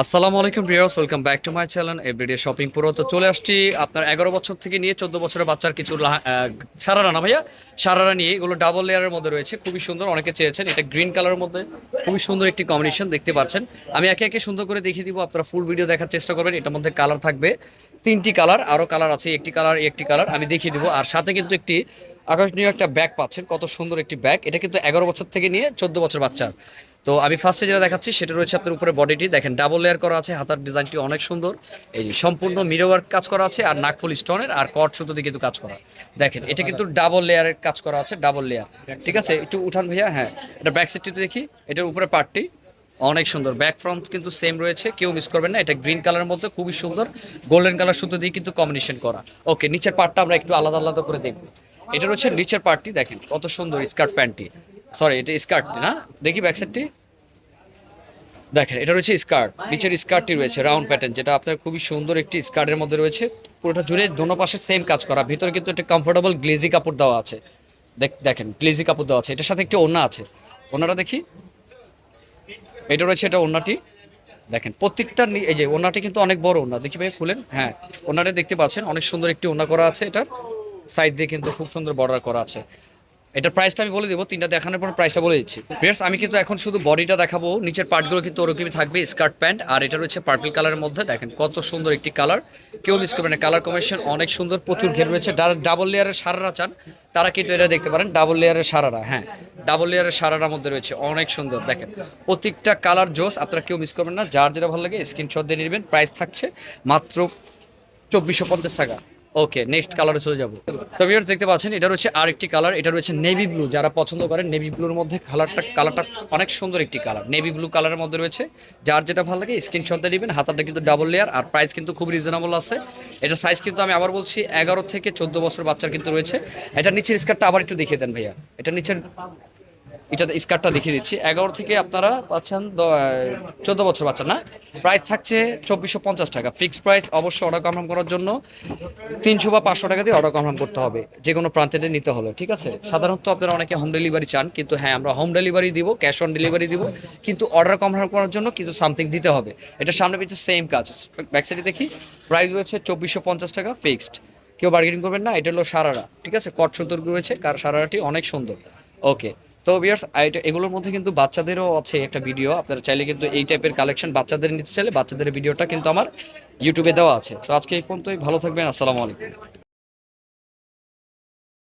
আসসালামু আলাইকুম viewers, welcome back to my channel everyday shopping পুরো। তো চলে আসছি আপনার এগারো বছর থেকে নিয়ে চোদ্দ বছরের বাচ্চার কিছু সারারা না ভাইয়া? সারারা নিয়ে, এগুলো ডাবল লেয়ারের মধ্যে রয়েছে, খুবই সুন্দর, অনেকে চেয়েছেন। এটা গ্রিন কালারের মধ্যে, খুবই সুন্দর একটি কম্বিনেশন দেখতে পাচ্ছেন। আমি একে একে সুন্দর করে দেখিয়ে দিব, আপনারা ফুল ভিডিও দেখার চেষ্টা করবেন। এটার মধ্যে কালার থাকবে তিনটি কালার আরও কালার আছে, একটি কালার একটি কালার আমি দেখিয়ে দিব। আর সাথে কিন্তু একটি আকর্ষণীয় একটা ব্যাগ পাচ্ছেন, কত সুন্দর একটি ব্যাগ এটা কিন্তু এগারো বছর থেকে নিয়ে চোদ্দ বছর বাচ্চার। তো আমি ফার্স্টে যেটা দেখাচ্ছি, সেটা রয়েছে আপনার উপরে বডিটি দেখেন ডাবল লেয়ার করা আছে, হাতার ডিজাইনটি অনেক সুন্দর। এই সম্পূর্ণ মিরো ওয়ার্ক কাজ করা আছে, আর নাকফুল স্টোনের আর কট সুতো দিয়ে কিন্তু কাজ করা। দেখেন, এটা কিন্তু ডাবল লেয়ারের কাজ করা আছে ডাবল লেয়ার ঠিক আছে? একটু উঠান ভাইয়া হ্যাঁ। এটা ব্যাক সাইডটি দেখি। এটার উপরে পার্টটি অনেক সুন্দর। ব্যাক ফ্রন্ট কিন্তু সেম রয়েছে, কেউ মিস করবেন না। এটা গ্রিন কালারের মধ্যে খুবই সুন্দর। গোল্ডেন কালার সুতো দিয়ে কিন্তু কম্বিনেশন করা। ওকে নিচের পার্টটা আমরা একটু আলাদা আলাদা করে দেখব। এটা রয়েছে নিচের পার্টটি দেখেন, কত সুন্দর স্কার্ট প্যান্টটি সরি এটা স্কার্ট না? দেখি ব্যাক সাইডটি দেখেন, এটা রয়েছে স্কার্ট। নিচের স্কার্টটি রয়েছে রাউন্ড প্যাটার্ন যেটা আপনার খুবই সুন্দর একটি স্কার্টের মধ্যে রয়েছে। পুরোটা জুড়ে দোনো পাশে সেম কাজ করা। ভিতরে কিন্তু একটা কমফোর্টেবল গ্লেজি কাপড় দেওয়া আছে। দেখ- দেখেন গ্লেজি কাপড় দেওয়া আছে। এটার সাথে একটি ওড়না আছে। ওড়নাটা দেখি। এটা রয়েছে এটা ওড়নাটি। দেখেন, প্রত্যেকটা এই যে ওড়নাটি কিন্তু অনেক বড় ওনা দেখি ভাই, খুলেন। হ্যাঁ ওড়নাটা দেখতে পাচ্ছেন। অনেক সুন্দর একটি ওড়না করা আছে এটার। সাইড দিয়ে কিন্তু খুব সুন্দর বর্ডার করা আছে। এটার প্রাইসটা আমি বলে দেবো, তিনটা দেখানোর পর প্রাইসটা বলে দিচ্ছি। ফ্রেন্ডস আমি কিন্তু এখন শুধু বডিটা দেখাবো, নিচের পার্টগুলো কিন্তু ওরকমই থাকবে স্কার্ট প্যান্ট আর এটা রয়েছে পার্পল কালারের মধ্যে, দেখেন কত সুন্দর একটি কালার কেউ মিস করবে না কালার কম্বিনেশন অনেক সুন্দর, প্রচুর ঘের রয়েছে। ডাবল লেয়ারের সারারা চান, তারা কিন্তু এটা দেখতে পারেন ডাবল লেয়ারের সারারা হ্যাঁ। ডাবল লেয়ারের সারারার মধ্যে রয়েছে, অনেক সুন্দর, দেখেন। প্রত্যেকটা কালার জোস, আপনারা কেউ মিস করবেন না, যার যেটা ভালো লাগে স্ক্রিনশট দিয়ে নেবেন প্রাইস থাকছে মাত্র চব্বিশশো পঞ্চাশ টাকা। ওকে নেক্সট কালারে চলে যাব। তো ভিউয়ার্স দেখতে পাচ্ছেন, এটা রয়েছে আরেকটি কালার এটা রয়েছে নেভি ব্লু যারা পছন্দ করেন নেভি ব্লুর মধ্যে কালারটা কালারটা অনেক সুন্দর একটি কালার নেভি ব্লু কালারের মধ্যে রয়েছে, যার যেটা ভালো লাগে স্ক্রিনশট দিয়ে নেবেন হাতাটা কিন্তু ডাবল লেয়ার আর প্রাইস কিন্তু খুব রিজনেবল আছে। এটা সাইজ কিন্তু আমি আবার বলছি, এগারো থেকে চোদ্দ বছর বাচ্চার কিন্তু রয়েছে। এটা নিচের স্কার্টটা আবার একটু দেখিয়ে দেন ভাইয়া। এটা নিচের এটা স্কার্টটা দেখিয়ে দিচ্ছি। এগারো থেকে আপনারা পাচ্ছেন চোদ্দ বছর বাচ্চা, না? প্রাইস থাকছে চব্বিশশো পঞ্চাশ টাকা। ফিক্সড প্রাইস অবশ্যই অর্ডার কনফার্ম করার জন্য তিনশো বা পাঁচশো টাকা দিয়ে অর্ডার কনফার্ম করতে হবে। যে কোনো প্রান্তে নিতে হলে, ঠিক আছে? সাধারণত আপনারা অনেকে হোম ডেলিভারি চান, কিন্তু হ্যাঁ আমরা হোম ডেলিভারি দিব ক্যাশ অন ডেলিভারি দিব, কিন্তু অর্ডার কনফার্ম করার জন্য কিন্তু সামথিং দিতে হবে। এটা সামনে পিছিয়ে সেম কাজ। ব্যাক সাইডে দেখি প্রাইস রয়েছে চব্বিশশো পঞ্চাশ টাকা ফিক্সড কেউ বার্গেনিং করবেন না, এটা হলো সারারা, ঠিক আছে? কট সুতোর রয়েছে, কার সারারাটি অনেক সুন্দর। ওকে তো বিয়ার্স এগুলোর মধ্যে কিন্তু বাচ্চাদেরও আছে একটা ভিডিও আপনারা চাইলে কিন্তু এই টাইপের কালেকশন বাচ্চাদের নিতে চাইলে বাচ্চাদের ভিডিওটা কিন্তু আমার ইউটিউবে দেওয়া আছে। তো আজকে এই পর্যন্তই। ভালো থাকবেন। আসসালামু আলাইকুম।